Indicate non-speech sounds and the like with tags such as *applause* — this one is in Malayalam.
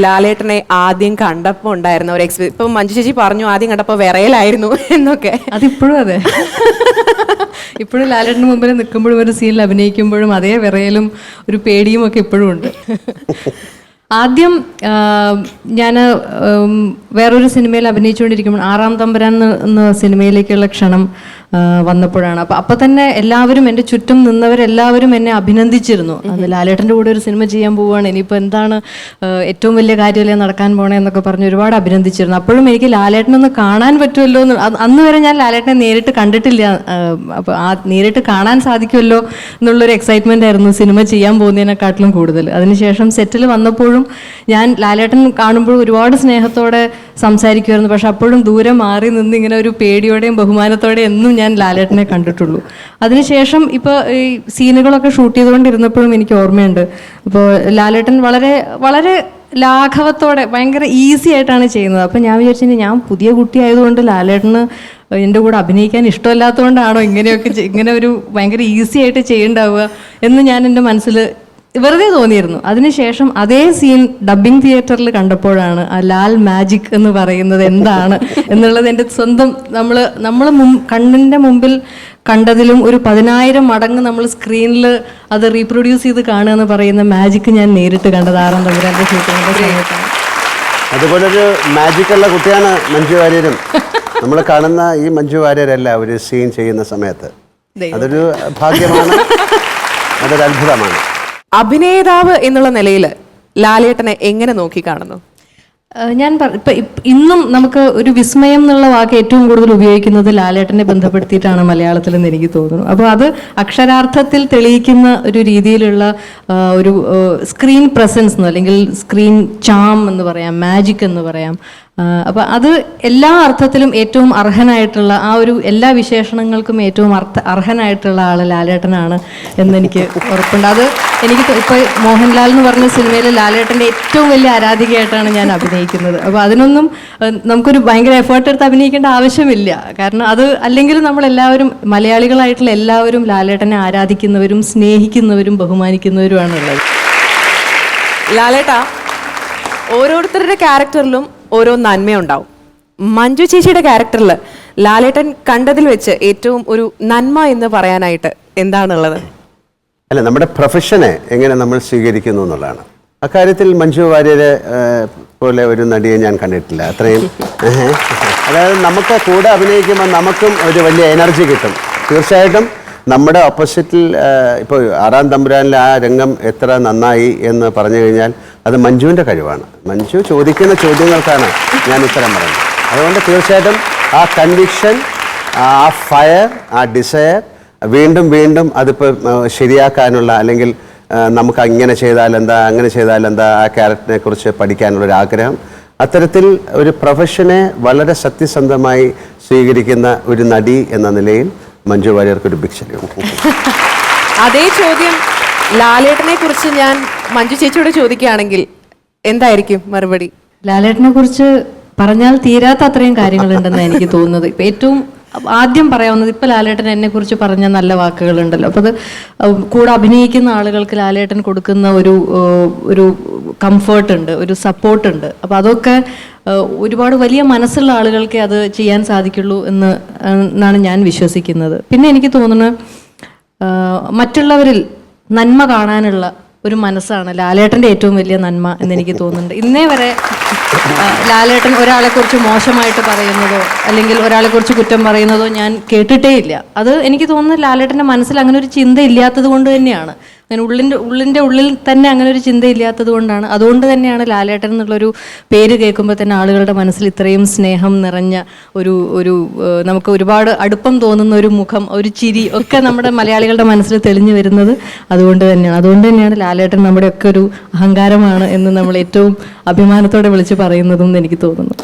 ലാലേട്ടനെ ആദ്യം കണ്ടപ്പോൾ ഉണ്ടായിരുന്ന ഒരു എക്സ്പീരിയൻസ് ഇപ്പൊ മഞ്ജു ചേച്ചി പറഞ്ഞു ആദ്യം കണ്ടപ്പോൾ വിറയലായിരുന്നു *laughs* എന്നൊക്കെ. അതിപ്പോഴും അതെ. ഇപ്പോഴും ലാലേട്ടന് മുമ്പിൽ നിൽക്കുമ്പോഴും ഒരു സീനിൽ അഭിനയിക്കുമ്പോഴും അതേ വിറയലും ഒരു പേടിയും ഒക്കെ ഇപ്പോഴും ഉണ്ട്. *laughs* ആദ്യം ഞാൻ വേറൊരു സിനിമയിൽ അഭിനയിച്ചുകൊണ്ടിരിക്കുമ്പോൾ ആറാം തമ്പുരാൻ എന്ന സിനിമയിലേക്കുള്ള ക്ഷണം വന്നപ്പോഴാണ്. അപ്പം അപ്പം തന്നെ എല്ലാവരും എന്റെ ചുറ്റും നിന്നവരെല്ലാവരും എന്നെ അഭിനന്ദിച്ചിരുന്നു. അത് ലാലേട്ടന്റെ കൂടെ ഒരു സിനിമ ചെയ്യാൻ പോവുകയാണ്. ഇനിയിപ്പോൾ എന്താണ് ഏറ്റവും വലിയ കാര്യമല്ലേ നടക്കാൻ പോണേ എന്നൊക്കെ പറഞ്ഞ് ഒരുപാട് അഭിനന്ദിച്ചിരുന്നു. അപ്പോഴും എനിക്ക് ലാലേട്ടനൊന്ന് കാണാൻ പറ്റുമല്ലോ എന്ന് അന്ന് വരെ ഞാൻ ലാലേട്ടനെ നേരിട്ട് കണ്ടിട്ടില്ല. അപ്പോൾ ആ നേരിട്ട് കാണാൻ സാധിക്കുമല്ലോ എന്നുള്ളൊരു എക്സൈറ്റ്മെന്റ് ആയിരുന്നു സിനിമ ചെയ്യാൻ പോകുന്നതിനെക്കാട്ടിലും കൂടുതൽ. അതിനുശേഷം സെറ്റിൽ വന്നപ്പോഴും ഞാൻ ലാലേട്ടൻ കാണുമ്പോൾ ഒരുപാട് സ്നേഹത്തോടെ സംസാരിക്കുമായിരുന്നു. പക്ഷെ അപ്പോഴും ദൂരെ മാറി നിന്ന് ഇങ്ങനെ ഒരു പേടിയോടെയും ബഹുമാനത്തോടെയും എന്നും ഞാൻ ലാലേട്ടനെ കണ്ടിട്ടുള്ളൂ. അതിനുശേഷം ഇപ്പോൾ ഈ സീനുകളൊക്കെ ഷൂട്ട് ചെയ്തുകൊണ്ടിരുന്നപ്പോഴും എനിക്ക് ഓർമ്മയുണ്ട്. അപ്പോൾ ലാലേട്ടൻ വളരെ വളരെ ലാഘവത്തോടെ ഭയങ്കര ഈസി ആയിട്ടാണ് ചെയ്യുന്നത്. അപ്പം ഞാൻ വിചാരിച്ചു ഞാൻ പുതിയ കുട്ടിയായതുകൊണ്ട് ലാലേട്ടന് എന്റെ കൂടെ അഭിനയിക്കാൻ ഇഷ്ടമല്ലാത്തതുകൊണ്ടാണോ ഇങ്ങനെയൊക്കെ ഇങ്ങനെ ഒരു ഭയങ്കര ഈസി ആയിട്ട് ചെയ്യേണ്ടാവുക എന്ന് ഞാൻ എന്റെ മനസ്സിൽ വെറുതെ തോന്നിയിരുന്നു. അതിനുശേഷം അതേ സീൻ ഡബ്ബിംഗ് തിയേറ്ററിൽ കണ്ടപ്പോഴാണ് ആ ലാൽ മാജിക് എന്ന് പറയുന്നത് എന്താണ് *laughs* എന്നുള്ളത് എന്റെ സ്വന്തം നമ്മൾ നമ്മൾ കണ്ണിന്റെ മുമ്പിൽ കണ്ടതിലും ഒരു പതിനായിരം മടങ്ങ് നമ്മൾ സ്ക്രീനിൽ അത് റീപ്രൊഡ്യൂസ് ചെയ്ത് കാണുക എന്ന് പറയുന്ന മാജിക് ഞാൻ നേരിട്ട് കണ്ടത് ആറാം തമ്പുരാന്റെ ഷൂട്ടിങ്ങിന്റെ സമയത്താണ്. മാജിക് മാജിക്കുള്ള കുട്ടിയാണ് മഞ്ജു വാര്യരും. നമ്മൾ കാണുന്ന ഈ മഞ്ജു വാര്യരല്ല ഒരു സീൻ ചെയ്യുന്ന സമയത്ത്. അതൊരു ഭാഗ്യമാണ്. അതൊരു അത്ഭുതമാണ് അഭിനേതാവ് എന്നുള്ള നിലയിൽ ലാലേട്ടനെ എങ്ങനെ നോക്കി കാണുന്നു? ഞാൻ ഇപ്പ- ഇന്നും നമുക്ക് ഒരു വിസ്മയം എന്നുള്ള വാക്ക് ഏറ്റവും കൂടുതൽ ഉപയോഗിക്കുന്നത് ലാലേട്ടനെ ബന്ധപ്പെടുത്തിയിട്ടാണ് മലയാളത്തിൽ എന്ന് എനിക്ക് തോന്നുന്നു. അപ്പോൾ അത് അക്ഷരാർത്ഥത്തിൽ തെളിയിക്കുന്ന ഒരു രീതിയിലുള്ള ഒരു സ്ക്രീൻ പ്രസൻസ് എന്ന് അല്ലെങ്കിൽ സ്ക്രീൻ ചാം എന്ന് പറയാം മാജിക് എന്ന് പറയാം ആ, അപ്പൊ അത് എല്ലാ അർത്ഥത്തിലും ഏറ്റവും അർഹനായിട്ടുള്ള ആ ഒരു എല്ലാ വിശേഷണങ്ങൾക്കും ഏറ്റവും അർത്ഥ അർഹനായിട്ടുള്ള ആൾ ലാലേട്ടനാണ് എന്നെനിക്ക് ഉറപ്പുണ്ട്. അത് എനിക്ക് ഇപ്പോൾ ഇപ്പൊ മോഹൻലാൽ എന്ന് പറഞ്ഞ സിനിമയിൽ ലാലേട്ടന്റെ ഏറ്റവും വലിയ ആരാധികയായിട്ടാണ് ഞാൻ അഭിനയിക്കുന്നത്. അപ്പോൾ അതിനൊന്നും നമുക്കൊരു ഭയങ്കര എഫേർട്ട് എടുത്ത് അഭിനയിക്കേണ്ട ആവശ്യമില്ല. കാരണം അത് അല്ലെങ്കിൽ നമ്മളെല്ലാവരും മലയാളികളായിട്ടുള്ള എല്ലാവരും ലാലേട്ടനെ ആരാധിക്കുന്നവരും സ്നേഹിക്കുന്നവരും ബഹുമാനിക്കുന്നവരുമാണുള്ളത്. ലാലേട്ട ഓരോരുത്തരുടെ ക്യാരക്ടറിലും ഓരോ നന്മയുണ്ടാവും. മഞ്ജു ചേച്ചിയുടെ ക്യാരക്ടറിൽ ലാലേട്ടൻ കണ്ടതിൽ വെച്ച് ഏറ്റവും ഒരു നന്മ എന്ന് പറയാനായിട്ട് എന്താണുള്ളത്? അല്ല നമ്മുടെ പ്രൊഫഷനെ എങ്ങനെ നമ്മൾ സ്വീകരിക്കുന്നു എന്നുള്ളതാണ്. അക്കാര്യത്തിൽ മഞ്ജു വാര്യരെ പോലെ ഒരു നടിയെ ഞാൻ കണ്ടിട്ടില്ല. അത്രയും അതായത് നമുക്ക് കൂടെ അഭിനയിക്കുമ്പോൾ നമുക്കും ഒരു വലിയ എനർജി കിട്ടും. തീർച്ചയായിട്ടും നമ്മുടെ ഓപ്പോസിറ്റിൽ ഇപ്പോൾ ആറാം തമ്പുരാനിലെ ആ രംഗം എത്ര നന്നായി എന്ന് പറഞ്ഞു കഴിഞ്ഞാൽ അത് മഞ്ജുവിന്റെ കഴിവാണ്. മഞ്ജു ചോദിക്കുന്ന ചോദ്യങ്ങൾക്കാണ് ഞാൻ ഉത്തരം പറയുന്നത്. അതുകൊണ്ട് തീർച്ചയായിട്ടും ആ കൺവിക്ഷൻ ആ ഫയർ ആ ഡിസയർ വീണ്ടും വീണ്ടും അതിപ്പോൾ ശരിയാക്കാനുള്ള അല്ലെങ്കിൽ നമുക്ക് അങ്ങനെ ചെയ്താൽ എന്താ അങ്ങനെ ചെയ്താൽ എന്താ ആ ക്യാരക്ടറിനെ കുറിച്ച് പഠിക്കാനുള്ള ഒരു ആഗ്രഹം. അത്തരത്തിൽ ഒരു പ്രൊഫഷനെ വളരെ സത്യസന്ധമായി സ്വീകരിക്കുന്ന ഒരു നടി എന്ന നിലയിൽ മഞ്ജു വാര്യർക്ക് ഒരു ബിഗ് അതേ ചോദ്യം ലാലേട്ടനെ കുറിച്ച് ഞാൻ മഞ്ജു ചേച്ചിയോട് ചോദിക്കുകയാണെങ്കിൽ എന്തായിരിക്കും മറുപടി? ലാലേട്ടനെ കുറിച്ച് പറഞ്ഞാൽ തീരാത്ത അത്രയും കാര്യങ്ങളുണ്ടെന്നാണ് എനിക്ക് തോന്നുന്നത്. ഇപ്പം ഏറ്റവും ആദ്യം പറയാവുന്നത് ഇപ്പൊ ലാലേട്ടൻ എന്നെ കുറിച്ച് പറഞ്ഞ നല്ല വാക്കുകളുണ്ടല്ലോ. അപ്പൊ അത് കൂടെ അഭിനയിക്കുന്ന ആളുകൾക്ക് ലാലേട്ടൻ കൊടുക്കുന്ന ഒരു ഒരു കംഫേർട്ട് ഉണ്ട് ഒരു സപ്പോർട്ട് ഉണ്ട് അപ്പൊ അതൊക്കെ ഒരുപാട് വലിയ മനസ്സുള്ള ആളുകൾക്കേ അത് ചെയ്യാൻ സാധിക്കുള്ളൂ എന്ന് എന്നാണ് ഞാൻ വിശ്വസിക്കുന്നത്. പിന്നെ എനിക്ക് തോന്നുന്നത് മറ്റുള്ളവരിൽ നന്മ കാണാനുള്ള ഒരു മനസ്സാണ് ലാലേട്ടന്റെ ഏറ്റവും വലിയ നന്മ എന്ന് എനിക്ക് തോന്നുന്നുണ്ട്. ഇന്നേ വരെ ലാലേട്ടൻ ഒരാളെ കുറിച്ച് മോശമായിട്ട് പറയുന്നതോ അല്ലെങ്കിൽ ഒരാളെ കുറിച്ച് കുറ്റം പറയുന്നതോ ഞാൻ കേട്ടിട്ടേ ഇല്ല അത് എനിക്ക് തോന്നുന്നത് ലാലേട്ടന്റെ മനസ്സിൽ അങ്ങനെ ഒരു ചിന്ത ഇല്ലാത്തത് കൊണ്ട് തന്നെയാണ്. അങ്ങനെ ഉള്ളിന്റെ ഉള്ളിന്റെ ഉള്ളിൽ തന്നെ അങ്ങനെ ഒരു ചിന്തയില്ലാത്തത് കൊണ്ടാണ്. അതുകൊണ്ട് തന്നെയാണ് ലാലേട്ടൻ എന്നുള്ളൊരു പേര് കേൾക്കുമ്പോൾ തന്നെ ആളുകളുടെ മനസ്സിൽ ഇത്രയും സ്നേഹം നിറഞ്ഞ ഒരു ഒരു നമുക്ക് ഒരുപാട് അടുപ്പം തോന്നുന്ന ഒരു മുഖം ഒരു ചിരി ഒക്കെ നമ്മുടെ മലയാളികളുടെ മനസ്സിൽ തെളിഞ്ഞു വരുന്നത് അതുകൊണ്ട് തന്നെയാണ്. അതുകൊണ്ട് തന്നെയാണ് ലാലേട്ടൻ നമ്മുടെയൊക്കെ ഒരു അഹങ്കാരമാണ് എന്ന് നമ്മൾ ഏറ്റവും അഭിമാനത്തോടെ വിളിച്ച് പറയുന്നതും എന്ന് എനിക്ക് തോന്നുന്നു.